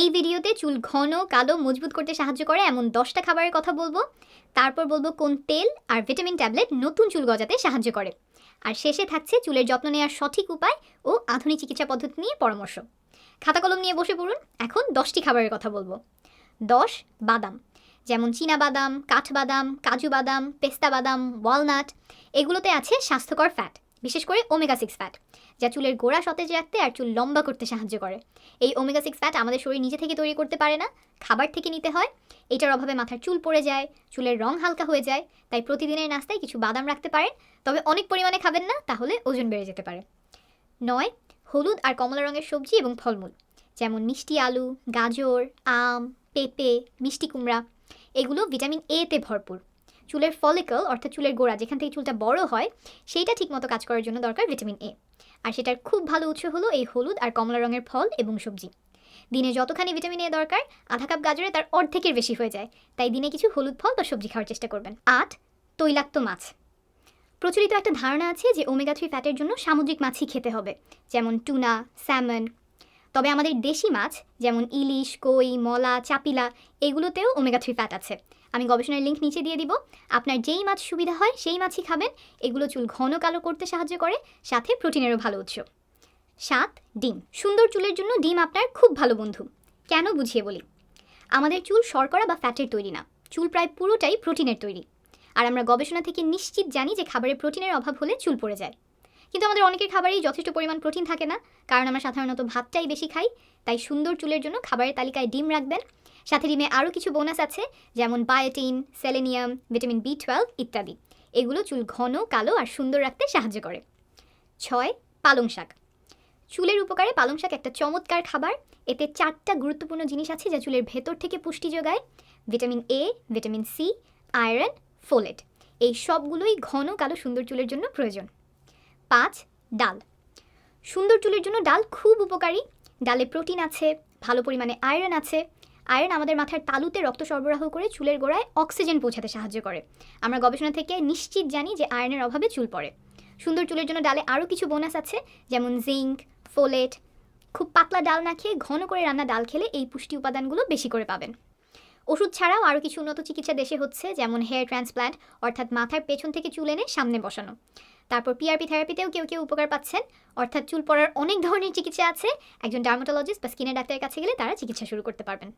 এই ভিডিওতে চুল ঘন, কালো, মজবুত করতে সাহায্য করে এমন দশটা খাবারের কথা বলব। তারপর বলব কোন তেল আর ভিটামিন ট্যাবলেট নতুন চুল গজাতে সাহায্য করে। আর শেষে থাকছে চুলের যত্ন নেওয়ার সঠিক উপায় ও আধুনিক চিকিৎসা পদ্ধতি নিয়ে পরামর্শ। খাতা কলম নিয়ে বসে পড়ুন, এখন দশটি খাবারের কথা বলব। দশ, বাদাম। যেমন চীনা বাদাম কাঠবাদাম কাজু বাদাম পেস্তা বাদাম ওয়ালনাট, এগুলোতে আছে স্বাস্থ্যকর ফ্যাট। বিশেষ করে ওমেগা সিক্স ফ্যাট যা চুলের গোড়া সতেজ রাখতে আর চুল লম্বা করতে সাহায্য করে। এই ওমেগা সিক্স ফ্যাট আমাদের শরীর নিজে থেকে তৈরি করতে পারে না, খাবার থেকে নিতে হয়। এটার অভাবে মাথার চুল পড়ে যায়, চুলের রং হালকা হয়ে যায়, তাই প্রতিদিনের নাস্তায় কিছু বাদাম রাখতে পারেন, তবে অনেক পরিমাণে খাবেন না, তাহলে ওজন বেড়ে যেতে পারে। নয়, হলুদ আর কমলা রঙের সবজি এবং ফলমূল, যেমন মিষ্টি আলু, গাজর, আম, পেঁপে, মিষ্টি কুমড়া, এগুলো ভিটামিন এতে ভরপুর। চুলের ফলিকল অর্থাৎ চুলের গোড়া, যেখান থেকে চুলটা বড় হয়, সেইটা ঠিকমতো কাজ করার জন্য দরকার ভিটামিন এ আর সেটার খুব ভালো উৎস হলো এই হলুদ আর কমলা রঙের ফল এবং সবজি। দিনে যতখানি ভিটামিন এ দরকার, আধা কাপ গাজরে তার অর্ধেকের বেশি হয়ে যায়। তাই দিনে কিছু হলুদ ফল বা সবজি খাওয়ার চেষ্টা করবেন। আট, তৈলাক্ত মাছ। প্রচলিত একটা ধারণা আছে যে ওমেগা থ্রি ফ্যাটের জন্য সামুদ্রিক মাছই খেতে হবে। যেমন টুনা স্যামন তবে আমাদের দেশি মাছ, যেমন ইলিশ, কই, মলা, চাপিলা, এগুলোতেও ওমেগা থ্রি ফ্যাট আছে। আমি গবেষণার লিঙ্ক নিচে দিয়ে দিব। আপনার যেই মাছ সুবিধা হয়, সেই মাছই খাবেন। এগুলো চুল ঘন কালো করতে সাহায্য করে, সাথে প্রোটিনেরও ভালো উৎস। সাত, ডিম। সুন্দর চুলের জন্য ডিম আপনার খুব ভালো বন্ধু। কেন বুঝিয়ে বলি? আমাদের চুল শর্করা বা ফ্যাটের তৈরি না। চুল প্রায় পুরোটাই প্রোটিনের তৈরি। আর আমরা গবেষণা থেকে নিশ্চিত জানি যে খাবারে প্রোটিনের অভাব হলে চুল পড়ে যায়। কিন্তু আমাদের অনেকের খাবারেই যথেষ্ট পরিমাণ প্রোটিন থাকে না। কারণ আমরা সাধারণত ভাতটাই বেশি খাই, তাই সুন্দর চুলের জন্য খাবারের তালিকায় ডিম রাখবেন। সাথে ডিমে আরও কিছু বোনাস আছে, যেমন biotin selenium vitamin B twelve ইত্যাদি। এগুলো চুল ঘন, কালো আর সুন্দর রাখতে সাহায্য করে। ছয়, পালং শাক। চুলের উপকারে পালং শাক একটা চমৎকার খাবার। এতে চারটা গুরুত্বপূর্ণ জিনিস আছে যা চুলের ভেতর থেকে পুষ্টি যোগায়। Vitamin A vitamin C iron folate এই সবগুলোই ঘন, কালো, সুন্দর চুলের জন্য প্রয়োজন। পাঁচ, ডাল। সুন্দর চুলের জন্য ডাল খুব উপকারী। ডালে প্রোটিন আছে, ভালো পরিমাণে আয়রন আছে। আয়রন আমাদের মাথার তালুতে রক্ত সরবরাহ করে চুলের গোড়ায় অক্সিজেন পৌঁছাতে সাহায্য করে। আমরা গবেষণা থেকে নিশ্চিত জানি যে আয়রনের অভাবে চুল পড়ে। সুন্দর চুলের জন্য ডালে আরও কিছু বোনাস আছে, যেমন জিঙ্ক, ফোলেট। খুব পাতলা ডাল না খেয়ে ঘন করে রান্না ডাল খেলে এই পুষ্টি উপাদানগুলো বেশি করে পাবেন। ওষুধ ছাড়াও আরও কিছু উন্নত চিকিৎসা দেশে হচ্ছে, যেমন হেয়ার ট্রান্সপ্ল্যান্ট অর্থাৎ মাথার পেছন থেকে চুল এনে সামনে বসানো। তারপর পিআরপি থেরাপিতেও কেউ কেউ উপকার পাচ্ছেন। অর্থাৎ চুল পড়ার অনেক ধরনের চিকিৎসা আছে। একজন ডার্মাটোলজিস্ট বা স্কিনের ডাক্তারের কাছে গেলে তারা চিকিৎসা শুরু করতে পারবেন।